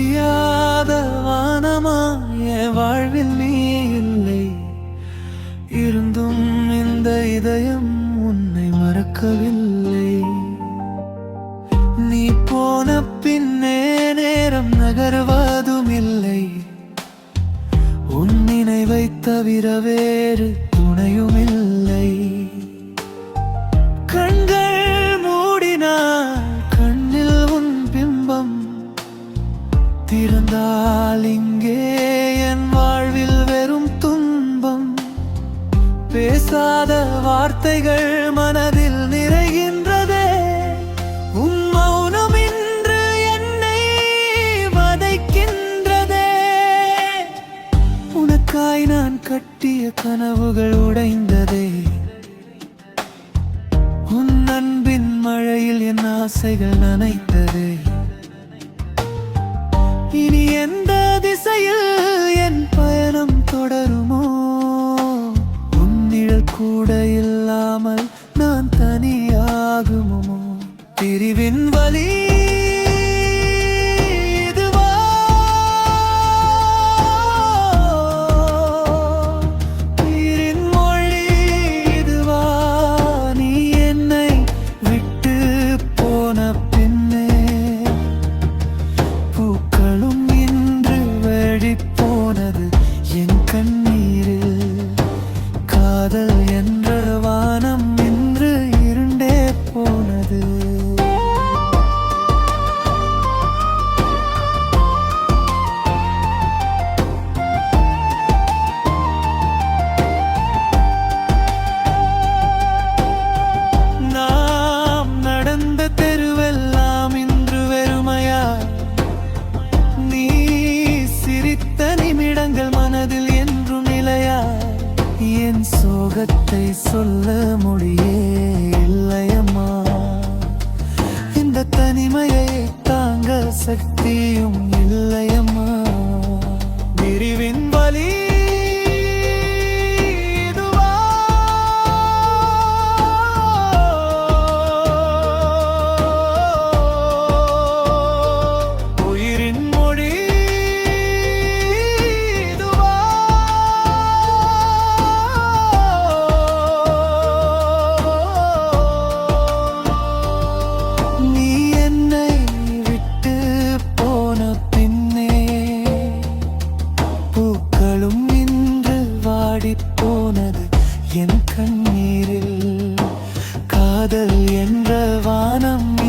விடியாத வானமாய வாழ்வில் நீ இல்லை. இருந்தும் இந்த இதயம் உன்னை மறக்கவில்லை. நீ போன பின்னே நேரம் நகர்வதும் இல்லை. உன் நினைவை தவிர வேறு துணையும் இல்லை வார்த்தைகள் மனதில் நிறைகின்றதே. உம் மௌனம் இன்று என்னை வதைக்கின்றதே. உனக்காய் நான் கட்டிய கனவுகள் உடைந்ததே. உன் அன்பின் மழையில் என் ஆசைகள் நனைத்ததே. ஆகுமோ? பிரிவின் வலி என் சோகத்தை சொல்ல முடியே இல்லையம்மா. இந்த தனிமையை தாங்க சக்தியும் இல்லையம்மா. பிரிவின் வலி வாடிப் போனது என் கண்ணீரில். காதல் என்ற வானம்